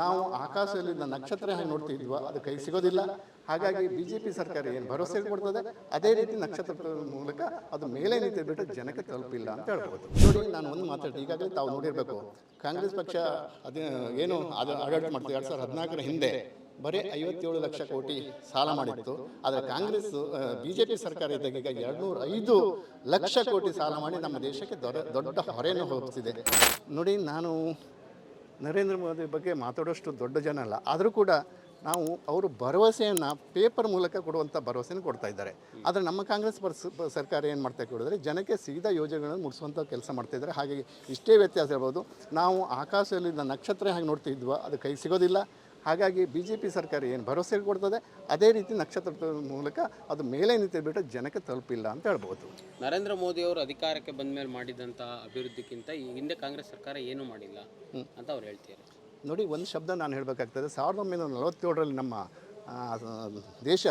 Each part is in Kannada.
ನಾವು ಆಕಾಶದಲ್ಲಿ ನಕ್ಷತ್ರ ಹೇಗೆ ನೋಡ್ತಿದ್ವೋ ಅದು ಕೈ ಸಿಗೋದಿಲ್ಲ. ಹಾಗಾಗಿ ಬಿ ಜೆ ಪಿ ಸರ್ಕಾರ ಏನು ಭರವಸೆ ಕೊಡ್ತದೆ? ಅದೇ ರೀತಿ ನಕ್ಷತ್ರ ಮೂಲಕ ಅದು ಮೇಲೆ ನಿಂತು ಬಿಟ್ಟು ಜನಕ್ಕೆ ತಲುಪಿಲ್ಲ ಅಂತ ಹೇಳ್ಬೋದು. ನೋಡಿ, ನಾನು ಒಂದು ಮಾತಾಡ್ತೀನಿ. ಈಗಾಗಲೇ ತಾವು ನೋಡಿರಬೇಕು. ಕಾಂಗ್ರೆಸ್ ಪಕ್ಷ ಅದೇ ಏನು ಅದು ಆಡಳಿತ ಮಾಡ್ತೀವಿ ಎರಡು ಸಾವಿರದ ಹದಿನಾಲ್ಕರ ಹಿಂದೆ ಬರೀ ಐವತ್ತೇಳು ಲಕ್ಷ ಕೋಟಿ ಸಾಲ ಮಾಡಿತ್ತು. ಆದರೆ ಕಾಂಗ್ರೆಸ್ ಬಿ ಜೆ ಪಿ ಸರ್ಕಾರ ಇದ್ದಾಗ ಈಗ ಎರಡುನೂರ ಐದು ಲಕ್ಷ ಕೋಟಿ ಸಾಲ ಮಾಡಿ ನಮ್ಮ ದೇಶಕ್ಕೆ ದೊಡ್ಡ ದೊಡ್ಡ ಹೊರೆಯನ್ನು ಹೋಗ್ತಿದೆ. ನೋಡಿ, ನಾನು ನರೇಂದ್ರ ಮೋದಿ ಬಗ್ಗೆ ಮಾತಾಡೋಷ್ಟು ದೊಡ್ಡ ಜನ ಅಲ್ಲ. ಆದರೂ ಕೂಡ ನಾವು ಅವರು ಭರವಸೆಯನ್ನು ಪೇಪರ್ ಮೂಲಕ ಕೊಡುವಂಥ ಭರವಸೆಯನ್ನು ಕೊಡ್ತಾ ಇದ್ದಾರೆ. ಆದರೆ ನಮ್ಮ ಕಾಂಗ್ರೆಸ್ ಸರ್ಕಾರ ಏನು ಮಾಡ್ತಾ ಕೊಡಿದ್ರೆ ಜನಕ್ಕೆ ಸೀದಾ ಯೋಜನೆಗಳನ್ನು ಮುಗಿಸುವಂಥ ಕೆಲಸ ಮಾಡ್ತಾ ಇದ್ದಾರೆ. ಹಾಗೆ ಇಷ್ಟೇ ವ್ಯತ್ಯಾಸ ಇರ್ಬೋದು ನಾವು ಆಕಾಶದಲ್ಲಿ ನಕ್ಷತ್ರ ಹಾಗೆ ನೋಡ್ತಿದ್ವೋ ಅದು ಕೈ ಸಿಗೋದಿಲ್ಲ. ಹಾಗಾಗಿ ಬಿ ಜೆ ಪಿ ಸರ್ಕಾರ ಏನು ಭರವಸೆ ಕೊಡ್ತದೆ ಅದೇ ರೀತಿ ನಕ್ಷತ್ರ ಮೂಲಕ ಅದು ಮೇಲೆ ನಿಂತು ಬಿಟ್ಟು ಜನಕ್ಕೆ ತಲುಪಿಲ್ಲ ಅಂತ ಹೇಳ್ಬೋದು. ನರೇಂದ್ರ ಮೋದಿ ಅವರು ಅಧಿಕಾರಕ್ಕೆ ಬಂದ ಮೇಲೆ ಮಾಡಿದಂಥ ಅಭಿವೃದ್ಧಿಗಿಂತ ಈ ಹಿಂದೆ ಕಾಂಗ್ರೆಸ್ ಸರ್ಕಾರ ಏನೂ ಮಾಡಿಲ್ಲ ಅಂತ ಅವ್ರು ಹೇಳ್ತಾರೆ ನೋಡಿ ಒಂದು ಶಬ್ದ ನಾನು ಹೇಳಬೇಕಾಗ್ತದೆ ಸಾವಿರದ ಒಂಬೈನೂರ ನಲವತ್ತೇಳರಲ್ಲಿ ನಮ್ಮ ದೇಶ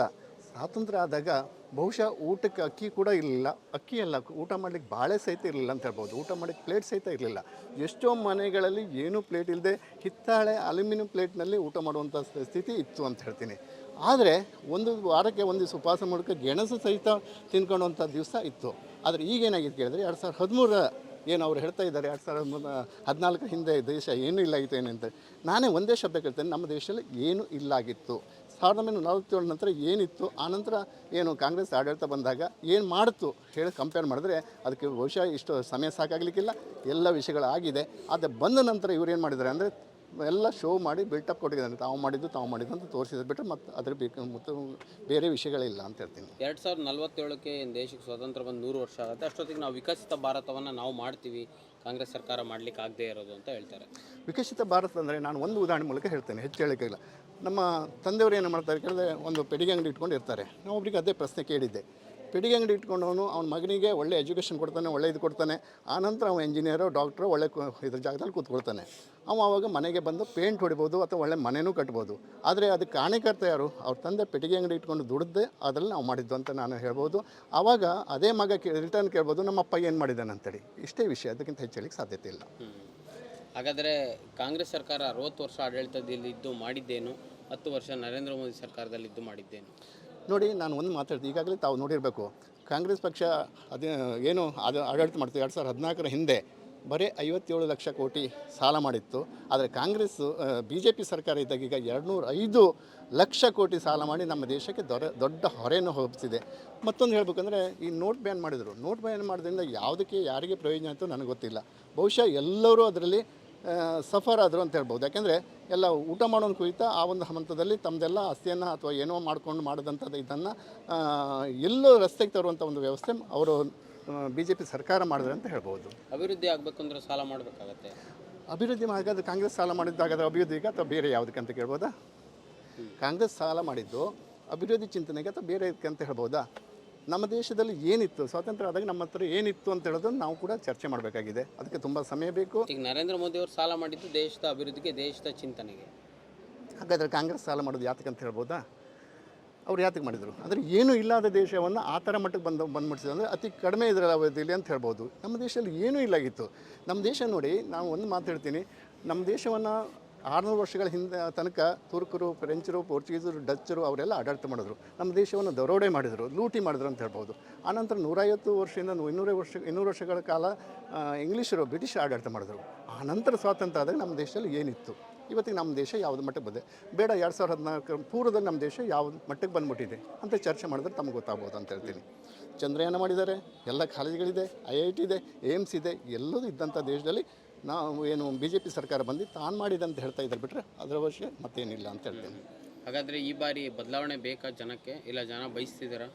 ಸ್ವಾತಂತ್ರ್ಯ ಆದಾಗ ಬಹುಶಃ ಊಟಕ್ಕೆ ಅಕ್ಕಿ ಕೂಡ ಇರಲಿಲ್ಲ. ಅಕ್ಕಿ ಅಲ್ಲ, ಊಟ ಮಾಡಲಿಕ್ಕೆ ಬಾಳೆ ಸಹಿತ ಇರಲಿಲ್ಲ ಅಂತ ಹೇಳ್ಬೋದು. ಊಟ ಮಾಡಲಿಕ್ಕೆ ಪ್ಲೇಟ್ ಸಹಿತ ಇರಲಿಲ್ಲ. ಎಷ್ಟೋ ಮನೆಗಳಲ್ಲಿ ಏನೂ ಪ್ಲೇಟ್ ಇಲ್ಲದೆ ಹಿತ್ತಾಳೆ ಅಲ್ಯೂಮಿನಿಯಂ ಪ್ಲೇಟ್ನಲ್ಲಿ ಊಟ ಮಾಡುವಂಥ ಸ್ಥಿತಿ ಇತ್ತು ಅಂತ ಹೇಳ್ತೀನಿ. ಆದರೆ ಒಂದು ವಾರಕ್ಕೆ ಒಂದು ದಿವಸ ಉಪವಾಸ ಮೂಲಕ ಗೆಣಸು ಸಹಿತ ತಿನ್ಕೊಳ್ಳುವಂಥ ದಿವಸ ಇತ್ತು. ಆದರೆ ಈಗೇನಾಗಿದೆ ಕೇಳಿದ್ರೆ ಎರಡು ಸಾವಿರದ ಹದಿಮೂರರ ಏನು ಅವ್ರು ಹೇಳ್ತಾ ಇದ್ದಾರೆ, ಎರಡು ಸಾವಿರದ ಮೂರ ಹದಿನಾಲ್ಕು ಹಿಂದೆ ದೇಶ ಏನೂ ಇಲ್ಲ ಆಗಿತ್ತು ಏನಂತ. ನಾನೇ ಒಂದೇ ಶಬ್ದ ಕೇಳ್ತೇನೆ, ನಮ್ಮ ದೇಶದಲ್ಲಿ ಏನೂ ಇಲ್ಲಾಗಿತ್ತು. ಸಾವಿರದ ಒಂಬೈನೂರ ನಲವತ್ತೇಳು ನಂತರ ಏನಿತ್ತು? ಆನಂತರ ಏನು ಕಾಂಗ್ರೆಸ್ ಆಡಳಿತ ಬಂದಾಗ ಏನು ಮಾಡ್ತು? ಹೇಳಿ ಕಂಪೇರ್ ಮಾಡಿದ್ರೆ ಅದಕ್ಕೆ ಬಹುಶಃ ಇಷ್ಟು ಸಮಯ ಸಾಕಾಗಲಿಕ್ಕಿಲ್ಲ. ಎಲ್ಲ ವಿಷಯಗಳಾಗಿದೆ. ಆದರೆ ಬಂದ ನಂತರ ಇವ್ರು ಏನು ಮಾಡಿದ್ದಾರೆ ಅಂದರೆ ಎಲ್ಲ ಶೋ ಮಾಡಿ ಬಿಲ್ಟಪ್ ಕೊಟ್ಟಿದ್ದಾನೆ ತಾವು ಮಾಡಿದ್ದು ತಾವು ಮಾಡಿದ್ದು ಅಂತ ತೋರಿಸಿದ ಬಿಟ್ಟರೆ ಮತ್ತು ಅದ್ರ ಬೇಕು ಮತ್ತು ಬೇರೆ ವಿಷಯಗಳಿಲ್ಲ ಅಂತ ಹೇಳ್ತೀನಿ. ಎರಡು ಸಾವಿರದ ನಲವತ್ತೇಳಕ್ಕೆ ದೇಶಕ್ಕೆ ಸ್ವಾತಂತ್ರ್ಯ ಬಂದು ನೂರು ವರ್ಷ ಆಗುತ್ತೆ. ಅಷ್ಟೊತ್ತಿಗೆ ನಾವು ವಿಕಸಿತ ಭಾರತವನ್ನು ನಾವು ಮಾಡ್ತೀವಿ. ಕಾಂಗ್ರೆಸ್ ಸರ್ಕಾರ ಮಾಡ್ಲಿಕ್ಕೆ ಆಗದೇ ಇರೋದು ಅಂತ ಹೇಳ್ತಾರೆ. ವಿಕಸಿತ ಭಾರತ ಅಂದರೆ ನಾನು ಒಂದು ಉದಾಹರಣೆ ಮೂಲಕ ಹೇಳ್ತೇನೆ. ಹೆಚ್ಚು ಹೇಳೋಕ್ಕಿಲ್ಲ ನಮ್ಮ ತಂದೆಯವರು ಏನು ಮಾಡ್ತಾರೆ ಕೇಳಿದ್ರೆ ಒಂದು ಪೆಡಿಗೆ ಅಂಗಡಿ ಇಟ್ಕೊಂಡು ಇರ್ತಾರೆ. ನಾವು ಒಬ್ರಿಗೆ ಅದೇ ಪ್ರಶ್ನೆ ಕೇಳಿದ್ದೆ. ಪೆಡಿಗೆ ಅಂಗಡಿ ಇಟ್ಕೊಂಡವನು, ಅವ್ನ ಮಗನಿಗೆ ಒಳ್ಳೆ ಎಜುಕೇಷನ್ ಕೊಡ್ತಾನೆ, ಒಳ್ಳೆ ಇದು ಕೊಡ್ತಾನೆ. ಆನಂತರ ಅವನು ಇಂಜಿನಿಯರು ಡಾಕ್ಟ್ರು ಒಳ್ಳೆ ಕು- ಇದ್ರ ಜಾಗದಲ್ಲಿ ಕೂತ್ಕೊಳ್ತಾನೆ. ಅವ ಆವಾಗ ಮನೆಗೆ ಬಂದು ಪೇಂಟ್ ಹೊಡಿಬೋದು ಅಥವಾ ಒಳ್ಳೆ ಮನೆಯೂ ಕಟ್ಬೋದು. ಆದರೆ ಅದಕ್ಕೆ ಕಾರಣಕರ್ತ ಯಾರು? ಅವ್ರ ತಂದೆ ಪೆಟ್ಟಿಗೆ ಅಂಗಡಿ ಇಟ್ಕೊಂಡು ದುಡ್ದೆ ಅದರಲ್ಲಿ ನಾವು ಮಾಡಿದ್ದು ಅಂತ ನಾನು ಹೇಳ್ಬೋದು. ಆವಾಗ ಅದೇ ಮಗ ರಿಟರ್ನ್ ಕೇಳ್ಬೋದು ನಮ್ಮ ಅಪ್ಪ ಏನು ಮಾಡಿದ್ದಾನೆ ಅಂತೇಳಿ. ಇಷ್ಟೇ ವಿಷಯ, ಅದಕ್ಕಿಂತ ಹೆಚ್ಚು ಹೇಳಲಿಕ್ಕೆ ಸಾಧ್ಯತೆ ಇಲ್ಲ. ಹಾಗಾದರೆ ಕಾಂಗ್ರೆಸ್ ಸರ್ಕಾರ ಅರವತ್ತು ವರ್ಷ ಆಡಳಿತದಲ್ಲಿ ಇದ್ದು ಮಾಡಿದ್ದೇನು? ಹತ್ತು ವರ್ಷ ನರೇಂದ್ರ ಮೋದಿ ಸರ್ಕಾರದಲ್ಲಿ ಇದ್ದು ಮಾಡಿದ್ದೇನು? ನೋಡಿ, ನಾನು ಒಂದು ಮಾತಾಡ್ತೀನಿ ಈಗಾಗಲೇ ತಾವು ನೋಡಿರಬೇಕು, ಕಾಂಗ್ರೆಸ್ ಪಕ್ಷ ಅದು, ಏನು ಅದು ಆಡಳಿತ ಮಾಡ್ತೀವಿ ಎರಡು ಸಾವಿರದ ಹದಿನಾಲ್ಕರ ಹಿಂದೆ ಬರೀ ಐವತ್ತೇಳು ಲಕ್ಷ ಕೋಟಿ ಸಾಲ ಮಾಡಿತ್ತು. ಆದರೆ ಕಾಂಗ್ರೆಸ್ ಬಿ ಜೆ ಪಿ ಸರ್ಕಾರ ಇದ್ದಾಗ ಈಗ ಎರಡುನೂರ ಐದು ಲಕ್ಷ ಕೋಟಿ ಸಾಲ ಮಾಡಿ ನಮ್ಮ ದೇಶಕ್ಕೆ ದೊಡ್ಡ ದೊಡ್ಡ ಹೊರೆಯನ್ನು ಹೋಗ್ತಿದೆ ಮತ್ತೊಂದು ಹೇಳ್ಬೇಕಂದ್ರೆ, ಈ ನೋಟ್ ಬ್ಯಾನ್ ಮಾಡಿದರು. ನೋಟ್ ಬ್ಯಾನ್ ಮಾಡೋದ್ರಿಂದ ಯಾವುದಕ್ಕೆ, ಯಾರಿಗೆ ಪ್ರಯೋಜನ ಆಯಿತು ನನಗೆ ಗೊತ್ತಿಲ್ಲ. ಬಹುಶಃ ಎಲ್ಲರೂ ಅದರಲ್ಲಿ ಸಫರ್ ಆದರು ಅಂತ ಹೇಳ್ಬೋದು. ಯಾಕೆಂದರೆ ಎಲ್ಲ ಊಟ ಮಾಡೋನು ಕುರಿತ ಆ ಒಂದು ಹಂತದಲ್ಲಿ ತಮ್ಮದೆಲ್ಲ ಆಸ್ತಿಯನ್ನು ಅಥವಾ ಏನೋ ಮಾಡ್ಕೊಂಡು ಮಾಡಿದಂಥದ್ದು ಇದನ್ನು ಎಲ್ಲೋ ರಸ್ತೆಗೆ ತರುವಂಥ ಒಂದು ವ್ಯವಸ್ಥೆ ಅವರು ಬಿ ಜೆ ಪಿ ಸರ್ಕಾರ ಮಾಡಿದ್ರೆ ಅಂತ ಹೇಳ್ಬೋದು. ಅಭಿವೃದ್ಧಿ ಆಗಬೇಕು ಅಂದ್ರೆ ಸಾಲ ಮಾಡಬೇಕಾಗತ್ತೆ. ಅಭಿವೃದ್ಧಿ ಮಾಡೋದು ಕಾಂಗ್ರೆಸ್ ಸಾಲ ಮಾಡಿದ್ದಾಗಾದ್ರೆ ಅಭಿವೃದ್ಧಿಗೆ ಅಥವಾ ಬೇರೆ ಯಾವುದಕ್ಕೆ ಅಂತ ಕೇಳ್ಬೋದಾ? ಕಾಂಗ್ರೆಸ್ ಸಾಲ ಮಾಡಿದ್ದು ಅಭಿವೃದ್ಧಿ ಚಿಂತನೆಗೆ ಅಥವಾ ಬೇರೆ ಇದಕ್ಕೆ ಅಂತ ಹೇಳ್ಬೋದಾ? ನಮ್ಮ ದೇಶದಲ್ಲಿ ಏನಿತ್ತು? ಸ್ವಾತಂತ್ರ್ಯ ಆದಾಗ ನಮ್ಮ ಹತ್ರ ಏನಿತ್ತು ಅಂತ ಹೇಳೋದು ನಾವು ಕೂಡ ಚರ್ಚೆ ಮಾಡಬೇಕಾಗಿದೆ. ಅದಕ್ಕೆ ತುಂಬ ಸಮಯ ಬೇಕು. ಈಗ ನರೇಂದ್ರ ಮೋದಿ ಅವರು ಸಾಲ ಮಾಡಿದ್ದು ದೇಶದ ಅಭಿವೃದ್ಧಿಗೆ ದೇಶದ ಚಿಂತನೆಗೆ. ಹಾಗಾದರೆ ಕಾಂಗ್ರೆಸ್ ಸಾಲ ಮಾಡೋದು ಯಾತಕ್ಕೆ ಅಂತ ಹೇಳ್ಬೋದಾ? ಅವ್ರು ಯಾತಕ್ಕೆ ಮಾಡಿದರು? ಅಂದರೆ ಏನೂ ಇಲ್ಲದ ದೇಶವನ್ನು ಆ ಥರ ಮಟ್ಟಕ್ಕೆ ಬಂದು ಬಂದ್ಬಿಡ್ಸಿದ್ರು ಅಂದರೆ ಅತಿ ಕಡಿಮೆ ಇದರ ಅವಧಿಯಲ್ಲಿ ಅಂತ ಹೇಳ್ಬೋದು. ನಮ್ಮ ದೇಶದಲ್ಲಿ ಏನೂ ಇಲ್ಲಾಗಿತ್ತು. ನಮ್ಮ ದೇಶ ನೋಡಿ ನಾವು ಒಂದು ಮಾತು ಹೇಳ್ತೀನಿ. ನಮ್ಮ ದೇಶವನ್ನು ಆರುನೂರು ವರ್ಷಗಳ ಹಿಂದೆ ತನಕ ತುರ್ಕರು, ಫ್ರೆಂಚರು, ಪೋರ್ಚುಗೀಸರು, ಡಚ್ಚರು ಅವರೆಲ್ಲ ಆಡಳಿತ ಮಾಡಿದ್ರು. ನಮ್ಮ ದೇಶವನ್ನು ದರೋಡೆ ಮಾಡಿದರು, ಲೂಟಿ ಮಾಡಿದ್ರು ಅಂತ ಹೇಳ್ಬೋದು. ಆನಂತರ ನೂರೈವತ್ತು ವರ್ಷದಿಂದ ಇನ್ನೂರೇ ವರ್ಷ, ಇನ್ನೂರು ವರ್ಷಗಳ ಕಾಲ ಇಂಗ್ಲೀಷರು ಬ್ರಿಟಿಷ್ ಆಡಳಿತ ಮಾಡಿದ್ರು. ನಂತರ ಸ್ವಾತಂತ್ರ್ಯ ಆದಾಗ ನಮ್ಮ ದೇಶದಲ್ಲಿ ಏನಿತ್ತು? ಇವತ್ತಿಗೆ ನಮ್ಮ ದೇಶ ಯಾವ್ದು ಮಟ್ಟಕ್ಕೆ ಬಂದೆ ಬೇಡ, ಎರಡು ಸಾವಿರದ ಹದಿನಾಲ್ಕರ ಪೂರ್ವದಲ್ಲಿ ನಮ್ಮ ದೇಶ ಯಾವ ಮಟ್ಟಕ್ಕೆ ಬಂದ್ಬಿಟ್ಟಿದೆ ಅಂತ ಚರ್ಚೆ ಮಾಡಿದ್ರೆ ತಮಗೆ ಗೊತ್ತಾಗ್ಬೋದು ಅಂತ ಹೇಳ್ತೀನಿ. ಚಂದ್ರಯಾನ ಮಾಡಿದ್ದಾರೆ, ಎಲ್ಲ ಕಾಲೇಜುಗಳಿದೆ, ಐ ಐ ಟಿ ಇದೆ, ಏಮ್ಸ್ ಇದೆ, ಎಲ್ಲದೂ ಇದ್ದಂಥ ದೇಶದಲ್ಲಿ ನಾವು ಏನು ಬಿ ಜೆ ಪಿ ಸರ್ಕಾರ ಬಂದು ತಾನು ಮಾಡಿದೆ ಅಂತ ಹೇಳ್ತಾ ಇದ್ದಾರೆ ಬಿಟ್ಟರೆ ಅದರ ಅವಶ್ಯ ಮತ್ತೇನಿಲ್ಲ ಅಂತ ಹೇಳ್ತೀನಿ. ಹಾಗಾದರೆ ಈ ಬಾರಿ ಬದಲಾವಣೆ ಬೇಕಾ ಜನಕ್ಕೆ? ಇಲ್ಲ ಜನ ಬಯಸ್ತಿದ್ದೀರಾ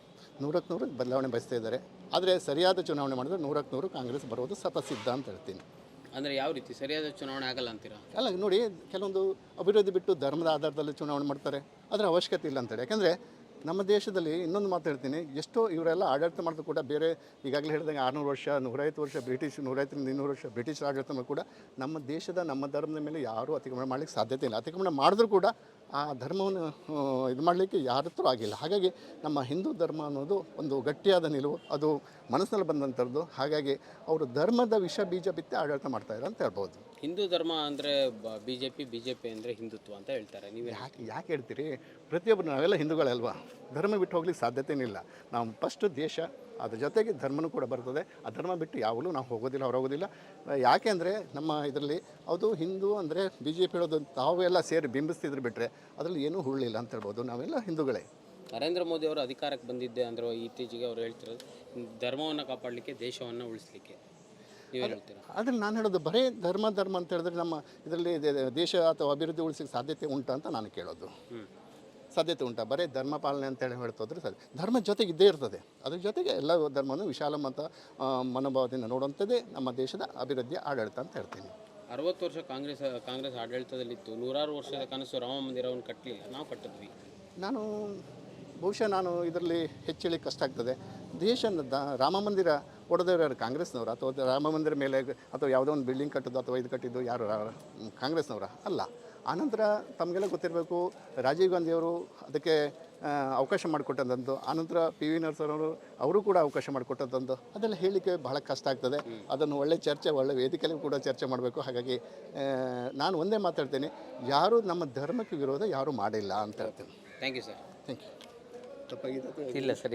ನೂರಕ್ಕೆ ನೂರು ಬದಲಾವಣೆ ಬಯಸ್ತಾ ಇದ್ದಾರೆ. ಆದರೆ ಸರಿಯಾದ ಚುನಾವಣೆ ಮಾಡಿದ್ರೆ ನೂರಕ್ಕೆ ನೂರು ಕಾಂಗ್ರೆಸ್ ಬರೋದು ಸತಸಿದ್ಧ ಅಂತ ಹೇಳ್ತೀನಿ. ಅಂದರೆ ಯಾವ ರೀತಿ? ಸರಿಯಾದ ಚುನಾವಣೆ ಆಗಲ್ಲ ಅಂತೀರಾ? ಅಲ್ಲ ನೋಡಿ ಕೆಲವೊಂದು ಅಭಿವೃದ್ಧಿ ಬಿಟ್ಟು ಧರ್ಮದ ಆಧಾರದಲ್ಲಿ ಚುನಾವಣೆ ಮಾಡ್ತಾರೆ. ಅದರ ಅವಶ್ಯಕತೆ ಇಲ್ಲ ಅಂತೇಳಿ ಯಾಕಂದರೆ ನಮ್ಮ ದೇಶದಲ್ಲಿ ಇನ್ನೊಂದು ಮಾತು ಹೇಳ್ತೀನಿ. ಎಷ್ಟೋ ಇವರೆಲ್ಲ ಆಡಳಿತ ಮಾಡಿದ್ರು ಕೂಡ ಬೇರೆ ಈಗಾಗಲೇ ಹೇಳಿದಂಗೆ ಆರುನೂರು ವರ್ಷ, ನೂರೈವತ್ತು ವರ್ಷ ಬ್ರಿಟಿಷ್, ನೂರೈವತ್ತರಿಂದ ಇನ್ನೂರು ವರ್ಷ ಬ್ರಿಟಿಷ್ ಆಡಳಿತ ಕೂಡ ನಮ್ಮ ದೇಶದ ನಮ್ಮ ಧರ್ಮದ ಮೇಲೆ ಯಾರೂ ಅತಿಕ್ರಮಣ ಮಾಡಲಿಕ್ಕೆ ಸಾಧ್ಯತೆ ಇಲ್ಲ. ಅತಿಕ್ರಮಣ ಮಾಡಿದ್ರೂ ಕೂಡ ಆ ಧರ್ಮವನ್ನು ಇದು ಮಾಡಲಿಕ್ಕೆ ಯಾರ ಹತ್ರ ಆಗಿಲ್ಲ. ಹಾಗಾಗಿ ನಮ್ಮ ಹಿಂದೂ ಧರ್ಮ ಅನ್ನೋದು ಒಂದು ಗಟ್ಟಿಯಾದ ನಿಲುವು. ಅದು ಮನಸ್ಸಿನಲ್ಲಿ ಬಂದಂಥದ್ದು. ಹಾಗಾಗಿ ಅವರು ಧರ್ಮದ ವಿಷ ಬೀಜ ಬಿತ್ತಿ ಆಡಳಿತ ಮಾಡ್ತಾಯಿದ್ದಾರೆ ಅಂತ ಹೇಳ್ಬೋದು. ಹಿಂದೂ ಧರ್ಮ ಅಂದರೆ B J P B J P ಅಂದರೆ ಹಿಂದುತ್ವ ಅಂತ ಹೇಳ್ತಾರೆ. ನೀವು ಯಾಕೆ ಯಾಕೆ ಹೇಳ್ತೀರಿ? ಪ್ರತಿಯೊಬ್ಬರು ನಾವೆಲ್ಲ ಹಿಂದೂಗಳಲ್ವಾ ಧರ್ಮ ಬಿಟ್ಟು ಹೋಗ್ಲಿಕ್ಕೆ ಸಾಧ್ಯತೆನೇ ಇಲ್ಲ. ನಾವು ಫಸ್ಟ್ ದೇಶ ಅದ್ರ ಜೊತೆಗೆ ಧರ್ಮನೂ ಕೂಡ ಬರ್ತದೆ. ಆ ಧರ್ಮ ಬಿಟ್ಟು ಯಾವಾಗಲೂ ನಾವು ಹೋಗೋದಿಲ್ಲ ಹೊರಗೋದಿಲ್ಲ ಯಾಕೆ ಅಂದರೆ ನಮ್ಮ ಇದರಲ್ಲಿ ಅದು ಹಿಂದೂ ಅಂದರೆ ಬಿ ಜೆ ಪಿ ಹೇಳೋದು ತಾವೆಲ್ಲ ಸೇರಿ ಬಿಂಬಿಸ್ತಿದ್ರು ಬಿಟ್ಟರೆ ಅದರಲ್ಲಿ ಏನೂ ಹುಳ್ಳಿಲ್ಲ ಅಂತ ಹೇಳ್ಬೋದು. ನಾವೆಲ್ಲ ಹಿಂದೂಗಳೇ. ನರೇಂದ್ರ ಮೋದಿ ಅವರು ಅಧಿಕಾರಕ್ಕೆ ಬಂದಿದ್ದೆ ಅಂದ್ರೆ ಇತ್ತೀಚೆಗೆ ಅವ್ರು ಹೇಳ್ತಿರೋದು ಧರ್ಮವನ್ನು ಕಾಪಾಡಲಿಕ್ಕೆ ದೇಶವನ್ನು ಉಳಿಸ್ಲಿಕ್ಕೆ. ಆದರೆ ನಾನು ಹೇಳೋದು ಬರೀ ಧರ್ಮ ಧರ್ಮ ಅಂತ ಹೇಳಿದ್ರೆ ನಮ್ಮ ಇದರಲ್ಲಿ ದೇಶ ಅಥವಾ ಅಭಿವೃದ್ಧಿ ಉಳಿಸಲಿಕ್ಕೆ ಸಾಧ್ಯತೆ ಉಂಟಾ ಅಂತ ನಾನು ಕೇಳೋದು. ಸಾಧ್ಯತೆ ಉಂಟಾ. ಬರೀ ಧರ್ಮ ಪಾಲನೆ ಅಂತೇಳಿ ಹೇಳ್ತೋದ್ರೆ ಸರಿ ಧರ್ಮ ಜೊತೆಗೆ ಇದ್ದೇ ಇರ್ತದೆ. ಅದ್ರ ಜೊತೆಗೆ ಎಲ್ಲ ಧರ್ಮವನ್ನು ವಿಶಾಲ ಮತ ಮನೋಭಾವದಿಂದ ನೋಡುವಂಥದ್ದೇ ನಮ್ಮ ದೇಶದ ಅಭಿವೃದ್ಧಿ ಆಡಳಿತ ಅಂತ ಹೇಳ್ತೀನಿ. ಅರವತ್ತು ವರ್ಷ ಕಾಂಗ್ರೆಸ್ ಕಾಂಗ್ರೆಸ್ ಆಡಳಿತದಲ್ಲಿತ್ತು. ನೂರಾರು ವರ್ಷದ ಕನಸು ರಾಮ ಮಂದಿರವನ್ನು ಕಟ್ಟಲಿಲ್ಲ. ನಾವು ಕಟ್ಟಿದ್ವಿ. ನಾನು ಬಹುಶಃ ನಾನು ಇದರಲ್ಲಿ ಹೆಚ್ಚಳಿ ಕಷ್ಟ ಆಗ್ತದೆ. ದೇಶ ರಾಮ ಮಂದಿರ ಒಡೆದವರು ಯಾರು? ಕಾಂಗ್ರೆಸ್ನವರು? ಅಥವಾ ರಾಮ ಮಂದಿರ ಮೇಲೆ ಅಥವಾ ಯಾವುದೋ ಒಂದು ಬಿಲ್ಡಿಂಗ್ ಕಟ್ಟಿದ್ದು ಅಥವಾ ಇದು ಕಟ್ಟಿದ್ದು ಯಾರು? ಕಾಂಗ್ರೆಸ್ನವರ? ಅಲ್ಲ. ಆನಂತರ ತಮಗೆಲ್ಲ ಗೊತ್ತಿರಬೇಕು ರಾಜೀವ್ ಗಾಂಧಿಯವರು ಅದಕ್ಕೆ ಅವಕಾಶ ಮಾಡಿಕೊಟ್ಟಂಥದ್ದು ಆನಂತರ ಪಿ ವಿ ನರಸರವರು ಅವರು ಕೂಡ ಅವಕಾಶ ಮಾಡಿಕೊಟ್ಟಂಥದ್ದು ಅದೆಲ್ಲ ಹೇಳಲಿಕ್ಕೆ ಬಹಳ ಕಷ್ಟ ಆಗ್ತದೆ. ಅದನ್ನು ಒಳ್ಳೆ ಚರ್ಚೆ ಒಳ್ಳೆ ವೇದಿಕೆಯಲ್ಲಿ ಕೂಡ ಚರ್ಚೆ ಮಾಡಬೇಕು. ಹಾಗಾಗಿ ನಾನು ಒಂದೇ ಮಾತಾಡ್ತೇನೆ ಯಾರು ನಮ್ಮ ಧರ್ಮಕ್ಕೆ ವಿರೋಧ ಯಾರೂ ಮಾಡಿಲ್ಲ ಅಂತ ಹೇಳ್ತೇನೆ. Thank you sir thank you ತಪ್ಪಾಗಿದೆ ಇಲ್ಲ ಸರಿ.